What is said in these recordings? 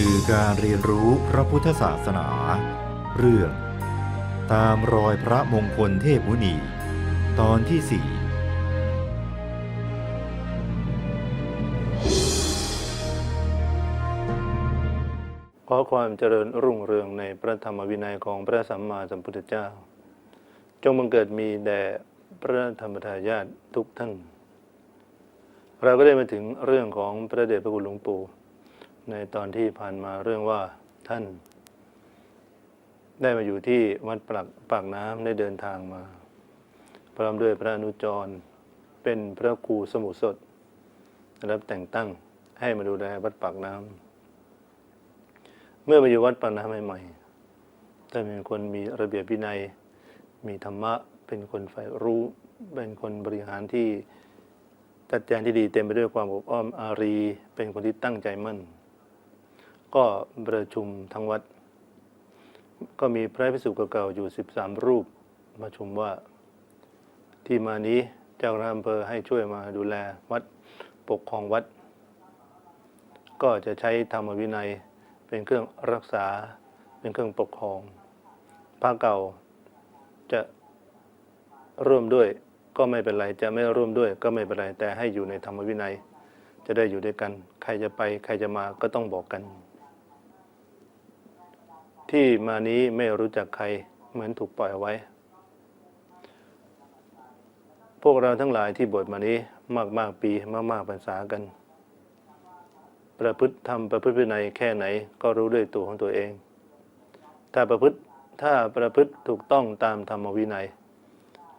สื่อการเรียนรู้พระพุทธศาสนา เรื่อง ตามรอยพระมงคลเทพมุนี ตอนที่สี่ขอความเจริญรุ่งเรืองในพระธรรมวินัยของพระสัมมาสัมพุทธเจ้า จงบังเกิดมีแด่พระธรรมทายาททุกท่าน เราก็ได้มาถึงเรื่องของพระเดชพระคุณหลวงปู่ ในตอนที่ผ่านมาเรื่องว่าท่าน ได้มาอยู่ที่วัดปากปากน้ำได้เดินทางมา พร้อมด้วยพระอนุจร เป็นพระครูสมุสดรับแต่งตั้งให้มาดูแลวัดปากน้ำเมื่อมาอยู่วัดปากน้ำใหม่ๆท่านเป็นคนมีระเบียบวินัย มีธรรมะเป็นคนใฝ่รู้ เป็นคนบริหารที่จัดแจงที่ดีเต็มไปด้วยความอบอ้อมอารี เป็นคนที่ตั้งใจมั่น ก็ประชุมทั้งวัด ก็มีพระภิกษุเก่าๆอยู่ 13 รูปมาชมว่าที่มานี้เจ้าคณะอำเภอให้ช่วยมาดูแลวัดปกครองวัด ก็จะใช้ธรรมวินัยเป็นเครื่องรักษาเป็นเครื่องปกครองพระเก่าจะร่วมด้วยก็ไม่เป็นไร จะไม่ร่วมด้วยก็ไม่เป็นไร แต่ให้อยู่ในธรรมวินัย จะได้อยู่ด้วยกัน ใครจะไปใครจะมาก็ต้องบอกกัน ที่มานี้ไม่รู้จักใครเหมือนถูกปล่อยไว้ พวกเราทั้งหลายที่บวชมานี้มากมากๆปีมากมาก ๆพรรษากัน ประพฤติทำประพฤติวินัยแค่ไหนก็รู้ด้วยตัวของตัวเอง ถ้าประพฤติถ้าประพฤติถูกต้องตามธรรมวินัย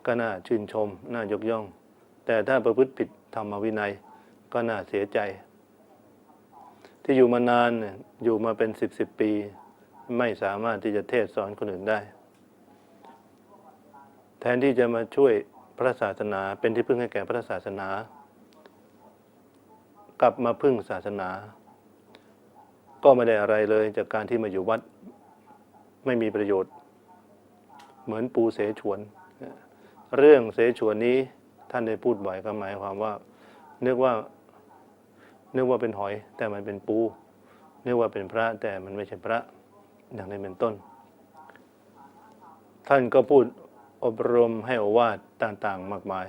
ก็น่าชื่นชม น่ายกย่อง แต่ถ้าประพฤติผิดธรรมวินัยก็น่าเสียใจ ที่อยู่มานานอยู่มาเป็นสิบสิบปี ไม่สามารถที่จะเทศสอนคนอื่นได้ แทนที่จะมาช่วยพระศาสนาเป็นที่พึ่งให้แก่พระศาสนา กลับมาพึ่งศาสนา ก็ไม่ได้อะไรเลยจากการที่มาอยู่วัดไม่มีประโยชน์ เหมือนปูเสฉวน เรื่องเสฉวนนี้ท่านได้พูดบ่อยก็หมายความว่านึกว่านึกว่าเป็นหอยแต่มันเป็นปูนึกว่าเป็นพระแต่มันไม่ใช่พระ อย่างนี้เป็นต้น ท่านก็พูดอบรมให้อวาทต่างๆ มากมาย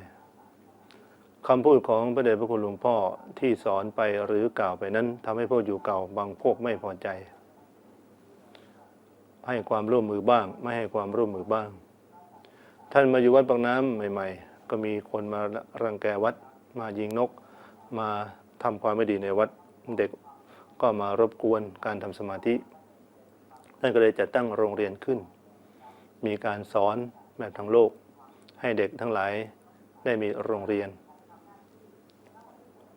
คำพูดของพระเดชพระคุณหลวงพ่อที่สอนไปหรือกล่าวไปนั้นทำให้พวกอยู่เก่าบางพวกไม่พอใจ ให้ความร่วมมือบ้าง ไม่ให้ความร่วมมือบ้าง ท่านมาอยู่วัดปากน้ำใหม่ ๆ ก็มีคนมารังแกวัด มายิงนก มาทำความไม่ดีในวัดเด็กก็มารบกวนการทำสมาธิ ท่านก็เลยจัดตั้งโรงเรียนขึ้น มีการสอนแบบทั้งโลก ให้เด็กทั้งหลายได้มีโรงเรียน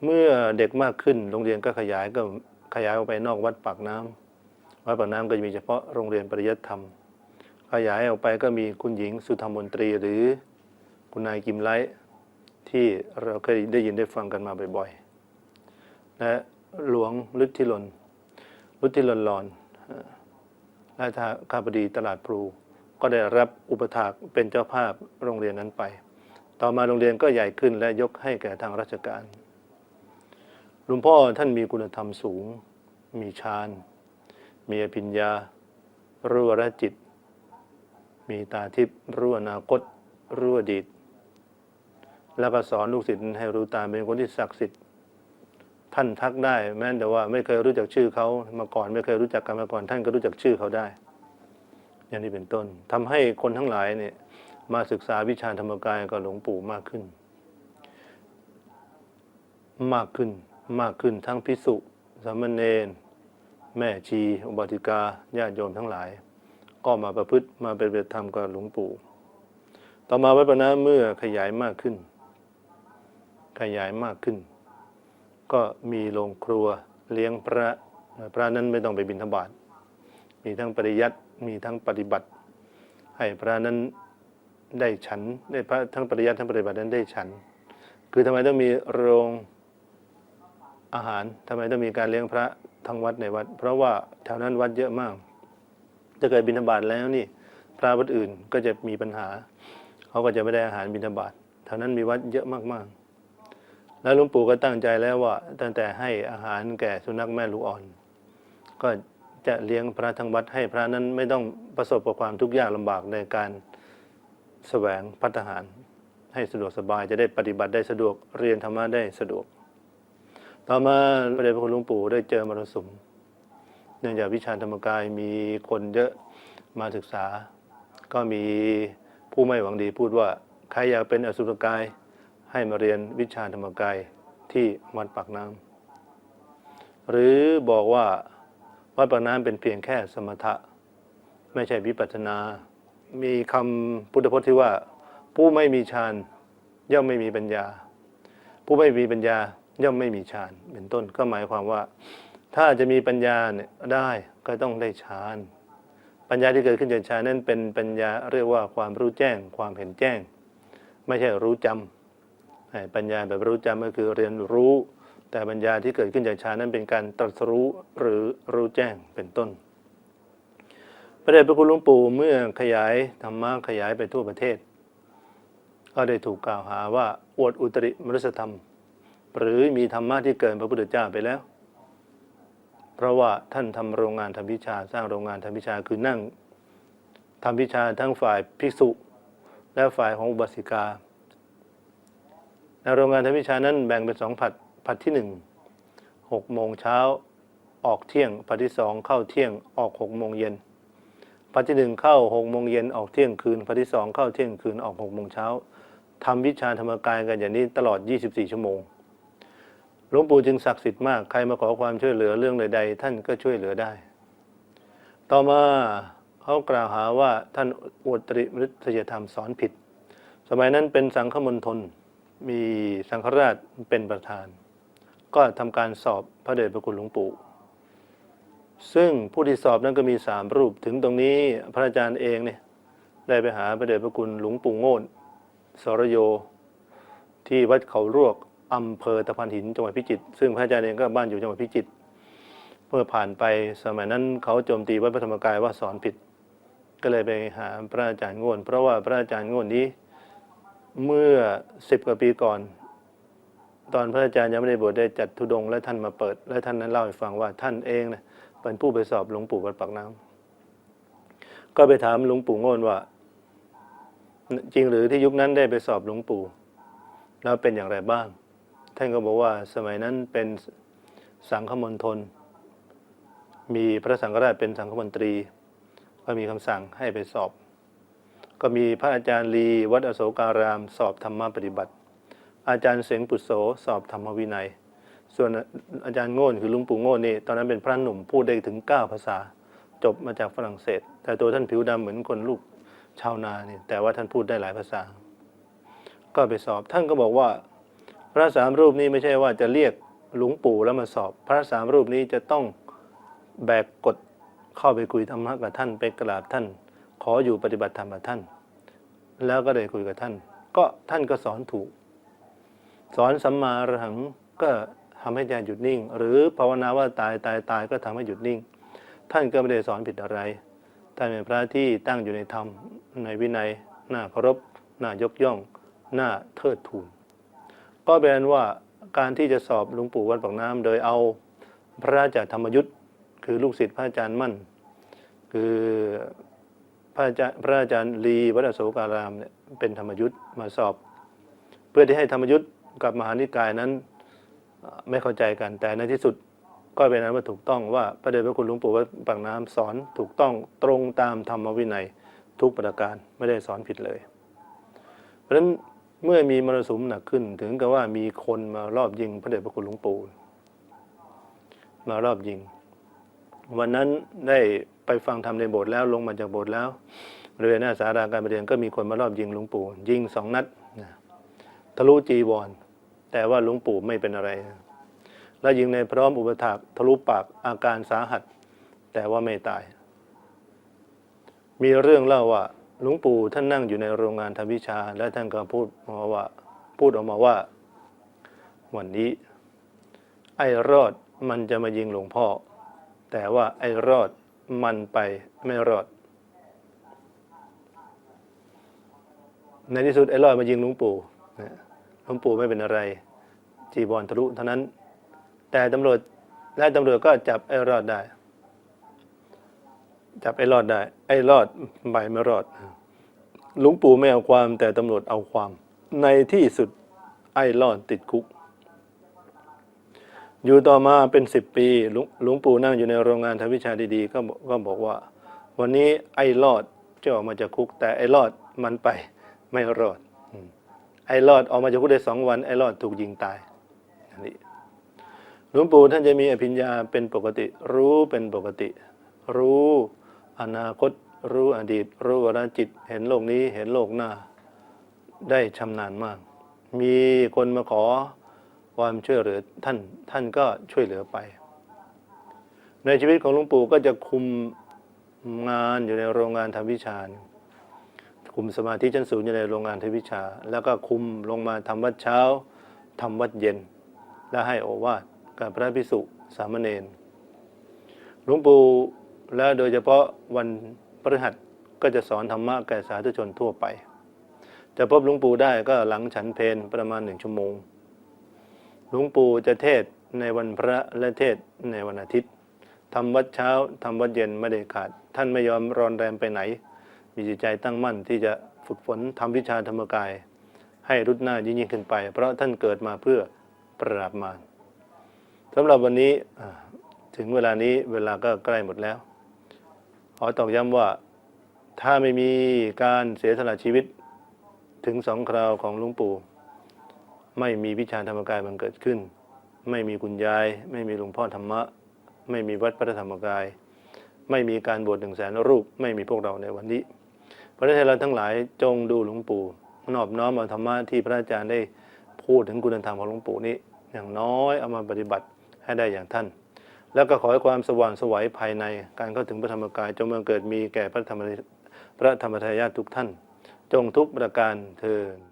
เมื่อเด็กมากขึ้นโรงเรียนก็ขยายก็ขยายออกไปนอกวัดปากน้ำวัดปากน้ำก็จะมีเฉพาะโรงเรียนปริยัติธรรม ขยายออกไปก็มีคุณหญิงสุธรรมนตรีหรือคุณนายกิมไลท์ที่เราเคยได้ยินได้ฟังกันมาบ่อยๆ และหลวงฤทธิลนฤทธิลนหลอน และทาข้าพดีตลาดพลู ก็ได้รับอุปถากเป็นเจ้าภาพโรงเรียนนั้นไป ต่อมาโรงเรียนก็ใหญ่ขึ้นและยกให้แก่ทางราชการ หลวงพ่อท่านมีคุณธรรมสูง มีฌาน มีอภิญญา รู้วรจิต มีตาทิพย์รู้อนาคต รู้อดีต แล้วก็สอนลูกศิษย์ให้รู้ตามเป็นคนที่ศักดิ์สิทธิ์ ท่านทักได้ แม้แต่ว่าไม่เคยรู้จักชื่อเขามาก่อน ไม่เคยรู้จักกันมาก่อน ท่านก็รู้จักชื่อเขาได้ อย่างนี้เป็นต้นทำให้คนทั้งหลายเนี่ยมาศึกษาวิชาธรรมกายกับหลวงปู่มากขึ้น มากขึ้นมากขึ้นทั้งพิสุสามเณรแม่ชีอุบาสิกาญาติโยมทั้งหลาย ก็มาประพฤติมาเป็นเวทธรรมกับหลวงปู่ ต่อมาวัดปนะเมื่อขยายมากขึ้น ขยายมากขึ้น ก็มีโรงครัวเลี้ยงพระพระนั้นไม่ต้องไปบิณฑบาตมีทั้งปริยัติมีทั้งปฏิบัติ ให้พระนั้นได้ฉันได้พระทั้งปริยัติทั้งปฏิบัตินั้นได้ฉัน คือทำไมต้องมีโรงอาหารทำไมต้องมีการเลี้ยงพระทั้งวัดในวัด เพราะว่าแถวนั้นวัดเยอะมากถ้าเกิดบิณฑบาตแล้วนี่พระวัดอื่นก็จะมีปัญหา เขาก็จะไม่ได้อาหารบิณฑบาตแถวนั้นมีวัดเยอะมากๆ แล้วหลวงปู่ก็ตั้งใจแล้วว่า ตั้งแต่ให้อาหารแก่สุนัขแม่ลูกอ่อน ก็จะเลี้ยงพระทั้งวัดให้พระนั้นไม่ต้องประสบกับความทุกข์ยากลำบากในการแสวงพัฒหาร ให้สะดวกสบายจะได้ปฏิบัติได้สะดวกเรียนธรรมะได้สะดวก ต่อมาพระเดชพระคุณหลวงปู่ได้เจอมรสุมเนื่องจากวิชาธรรมกายมีคนเยอะมาศึกษา ก็มีผู้ไม่หวังดีพูดว่าใครอยากเป็นอสุรกาย ให้มาเรียนวิชาธรรมกายที่วัดปากน้ำหรือบอกว่าวัดปากน้ำเป็นเพียงแค่สมถะ ไม่ใช่วิปัสนา มีคำพุทธพจน์ที่ว่า ผู้ไม่มีฌานย่อมไม่มีปัญญา ผู้ไม่มีปัญญาย่อมไม่มีฌานเป็นต้นก็หมายความว่า ถ้าจะมีปัญญาเนี่ยได้ก็ต้องได้ฌานปัญญาที่เกิดขึ้นจากฌานนั้นเป็นปัญญาเรียกว่าความรู้แจ้ง ความเห็นแจ้ง ไม่ใช่รู้จำไอ้ ปัญญาแบบรู้จำก็คือเรียนรู้ แต่ปัญญาที่เกิดขึ้นจากฌานนั้นเป็นการตรัสรู้หรือรู้แจ้งเป็นต้น พระเดชพระคุณหลวงปู่เมื่อขยายธรรมะขยายไปทั่วประเทศ ก็ได้ถูกกล่าวหาว่าอวดอุตริมนุสธรรม หรือมีธรรมะที่เกินพระพุทธเจ้าไปแล้ว เพราะว่าท่านทำโรงงานทำวิชาสร้างโรงงานทำวิชาคือนั่งทำวิชาทั้งฝ่ายภิกษุ และฝ่ายของอุบาสิกา โรงงานทำวิชานั้นแบ่งเป็นสองผัดผัดที่หนึ่งหกโมงเช้าออกเที่ยงผัดที่สองเข้าเที่ยงออกหกโมงเย็นผัดที่หนึ่งเข้าหกโมงเย็นออกเที่ยงคืนผัดที่สองเข้าเที่ยงคืนออกหกโมงเช้าทำวิชาธรรมกายกันอย่างนี้ตลอด 24 ชั่วโมงหลวงปู่จึงศักดิ์สิทธิ์มากใครมาขอความช่วยเหลือเรื่องใดๆท่านก็ช่วยเหลือได้ ต่อมาเขากล่าวหาว่าท่านอวดตริมฤทยธรรมสอนผิด สมัยนั้นเป็นสังฆมณฑล มีสังฆราชเป็นประธาน ก็ทำการสอบพระเดชพระคุณหลวงปู่ ซึ่งผู้ที่สอบนั้นก็มีสามรูป ถึงตรงนี้พระอาจารย์เองเนี่ยได้ไปหาพระเดชพระคุณหลวงปู่โง่นสรโย ที่วัดเขารวกอำเภอตะพานหินจังหวัดพิจิตรซึ่งพระอาจารย์เองก็บ้านอยู่จังหวัดพิจิตรเมื่อผ่านไปสมัยนั้นเขาโจมตีวัดพระธรรมกายว่าสอนผิด ก็เลยไปหาพระอาจารย์โง่นเพราะว่าพระอาจารย์โง่นนี้ เมื่อสิบกว่าปีก่อน ตอนพระอาจารย์ยังไม่ได้บวชได้จัดธุดง และท่านมาเปิด และท่านนั้นเล่าให้ฟังว่าท่านเองนะเป็นผู้ไปสอบหลวงปู่วัดปากน้ำก็ไปถามหลวงปู่โง่นว่า จริงหรือที่ยุคนั้นได้ไปสอบหลวงปู่แล้วเป็นอย่างไรบ้าง ท่านก็บอกว่าสมัยนั้นเป็นสังฆมณฑลมีพระสังฆราชเป็นสังฆมนตรี ก็มีคำสั่งให้ไปสอบ ก็มีพระอาจารย์ลีวัดอโศการาม สอบธรรมปฏิบัติ อาจารย์เสงปุตโสสอบธรรมวินัย ส่วนอาจารย์โง่นคือลุงปู่โง่นนี่ตอนนั้นเป็นพระหนุ่มพูดได้ถึง 9 ภาษา จบมาจากฝรั่งเศส แต่ตัวท่านผิวดำเหมือนคนลูกชาวนาเนี่ยแต่ว่าท่านพูดได้หลายภาษา ก็ไปสอบท่านก็บอกว่า พระสามรูปนี้ไม่ใช่ว่าจะเรียกหลวงปู่แล้วมาสอบ พระสามรูปนี้จะต้องแบกกฎเข้าไปคุยธรรมะกับท่านไปกราบท่าน ขออยู่ปฏิบัติธรรมกับท่าน แล้วก็ได้คุยกับท่าน ก็ท่านก็สอนถูก สอนสัมมาอรหังก็ทำให้ใจหยุดนิ่ง หรือภาวนาว่าตายตายตายก็ทำให้หยุดนิ่ง ท่านก็ไม่ได้สอนผิดอะไรท่านเป็นพระที่ตั้งอยู่ในธรรมในวินัยน่าเคารพน่ายกย่องน่าเทิดทูนก็เป็นว่าการที่จะสอบหลวงปู่วัดปากน้ำโดยเอาพระราชาธรรมยุทธ์คือลูกศิษย์พระอาจารย์มั่น คือ พระอาจารย์พระอาจารย์ลีวัดโศการามเนี่ยเป็นธรรมยุทธ์มาสอบ เพื่อที่ให้ธรรมยุทธ์กับมหานิกายนั้นไม่เข้าใจกัน แต่ในที่สุดก็เป็นนั้นว่าถูกต้องว่าพระเดชพระคุณหลวงปู่วัดปากน้ำสอนถูกต้องตรงตามธรรมวินัยทุกประการไม่ได้สอนผิดเลย เพราะฉะนั้นเมื่อมีมรสุมหนักขึ้น ถึงกับว่ามีคนมารอบยิงพระเดชพระคุณหลวงปู่มารอบยิง วันนั้นได้ ไปฟังธรรมในโบสถ์แล้วลงมาจากโบสถ์แล้วบริเวณหน้าสาราการประเรียนก็มีคนมารอบยิงหลวงปู่ ยิงสองนัดทะลุจีวร แต่ว่าหลวงปู่ไม่เป็นอะไร แล้วยิงในพร้อมอุปถากทะลุปากอาการสาหัส แต่ว่าไม่ตาย มีเรื่องเล่าว่าหลวงปู่ท่านนั่งอยู่ในโรงงานทำวิชา และท่านก็พูดมาว่าพูดออกมาว่า วันนี้ ไอ้รอดมันจะมายิงหลวงพ่อ แต่ว่าไอ้รอด มันไปไม่รอด ในที่สุดไอ้รอดมายิงหลวงปู่นะหลวงปู่ไม่เป็นอะไร จีบอลทะลุเท่านั้น แต่ตำรวจและตำรวจก็จับไอ้รอดได้ จับไอ้รอดได้ ไอ้รอดใบไม่รอดหลุงปู่ไม่เอาความแต่ตำรวจเอาความ ในที่สุดไอ้รอดติดคุก อยู่ต่อมาเป็นสิบปีหลวงปู่นั่งอยู่ในโรงงานทำวิชาดีๆก็บอกก็บอกว่า วันนี้ไอ้รอดจะออกมาจากคุก แต่ไอ้รอดมันไปไม่รอดไอ้รอดออกมาจากคุกได้สองวันไอ้รอดถูกยิงตายอันนี้หลวงปู่ท่านจะมีอภิญญาเป็นปกติ รู้เป็นปกติ รู้อนาคต รู้อดีต รู้อนาจิต เห็นโลกนี้เห็นโลกหน้า ได้ชำนาญมาก มีคนมาขอ ความช่วยเหลือท่านท่านก็ช่วยเหลือไป ในชีวิตของหลวงปู่ก็จะคุมงานอยู่ในโรงงานทำวิชา คุมสมาธิชั้นสูงอยู่ในโรงงานทำวิชา แล้วก็คุมลงมาทำวัดเช้าทำวัดเย็น และให้โอวาทกับพระภิกษุสามเณรหลวงปู่และโดยเฉพาะวันพฤหัสก็จะสอนธรรมะแก่สาธุชนทั่วไป จะพบหลวงปู่ได้ก็หลังฉันเพลประมาณหนึ่งชั่วโมง หลวงปู่จะเทศในวันพระและเทศในวันอาทิตย์ทำวัดเช้าทำวัดเย็นไม่ได้ขาด ท่านไม่ยอมรอนแรมไปไหน มีจิตใจตั้งมั่นที่จะฝึกฝนทำวิชาธรรมกาย ให้รุดหน้ายิ่งยิ่งขึ้นไป เพราะท่านเกิดมาเพื่อปราบมารสำหรับวันนี้ถึงเวลานี้เวลาก็ใกล้หมดแล้ว ขอตอกย้ำว่าถ้าไม่มีการเสียสละชีวิตถึงสองคราวของหลวงปู่ ไม่มีวิชาธรรมกายมันเกิดขึ้น ไม่มีคุณยาย ไม่มีหลวงพ่อธรรมะ ไม่มีวัดพระธรรมกาย ไม่มีการบวชหนึ่งแสนรูป ไม่มีพวกเราในวันนี้พระฉะนั้นเราทั้งหลายจงดูหลวงปู่นอบน้อมเอาธรรมะที่พระอาจารย์ได้พูดถึงคุณธรรมของหลวงปู่นี้ อย่างน้อยเอามาปฏิบัติให้ได้อย่างท่าน แล้วก็ขอให้ความสว่างสวัยภายในการเข้าถึงพระธรรมกาย จงบังเกิดมีแก่พระธรรมพระธรรมทายาททุกท่าน จงทุกประการเทิน